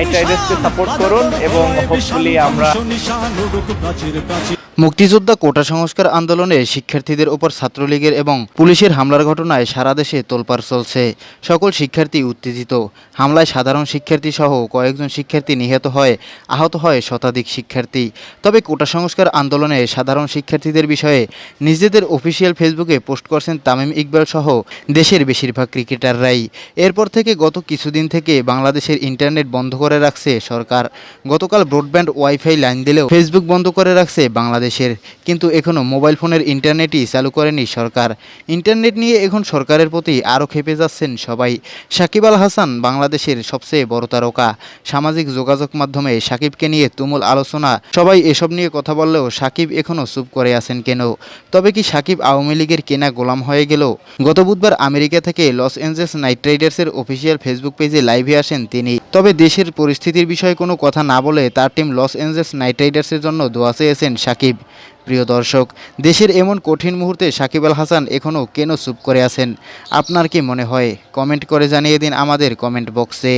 Night রাইডার্সকে support করুন এবং hopefully আমরা মুক্তিযোদ্ধা কোটা সংস্কার আন্দোলনে শিক্ষার্থীদের উপর ছাত্রলীগের এবং পুলিশের হামলার ঘটনায় সারা দেশে তোলপাড় চলছে। সকল শিক্ষার্থী উত্তেজিত। হামলায় সাধারণ শিক্ষার্থী সহ কয়েকজন শিক্ষার্থী নিহত হয়, আহত হয় শতাধিক শিক্ষার্থী। তবে কোটা সংস্কার আন্দোলনে সাধারণ শিক্ষার্থীদের বিষয়ে নিজেদের অফিসিয়াল ফেসবুকে পোস্ট করছেন তামিম ইকবাল সহ দেশের বেশিরভাগ ক্রিকেটাররাই। এরপর থেকে গত কিছুদিন থেকে বাংলাদেশের ইন্টারনেট বন্ধ করে রাখছে সরকার। গতকাল ব্রডব্যান্ড ওয়াইফাই লাইন দিলেও ফেসবুক বন্ধ করে রাখছে বাংলাদেশের। কিন্তু এখনও মোবাইল ফোনের ইন্টারনেটই চালু করেনি সরকার। ইন্টারনেট নিয়ে এখন সরকারের প্রতি আরও খেপে যাচ্ছেন সবাই। সাকিব আল হাসান বাংলাদেশের সবচেয়ে বড় তারকা। সামাজিক যোগাযোগ মাধ্যমে সাকিবকে নিয়ে তুমুল আলোচনা। সবাই এসব নিয়ে কথা বললেও সাকিব এখনও চুপ করে আছেন কেন? তবে কি সাকিব আওয়ামী লীগের কেনা গোলাম হয়ে গেল? গত বুধবার আমেরিকা থেকে লস অ্যাঞ্জেলস নাইট রাইডার্সের অফিসিয়াল ফেসবুক পেজে লাইভে আসেন তিনি। তবে দেশের পরিস্থিতির বিষয়ে কোনো কথা না বলে তার টিম লস অ্যাঞ্জেলস নাইট রাইডার্সের জন্য দোয়া চেয়েছেন সাকিব। প্রিয় দর্শক, দেশের এমন কঠিন মুহূর্তে সাকিব আল হাসান এখনও কেন চুপ করে আছেন? আপনার কি মনে হয়? কমেন্ট করে জানিয়ে দিন আমাদের কমেন্ট বক্সে।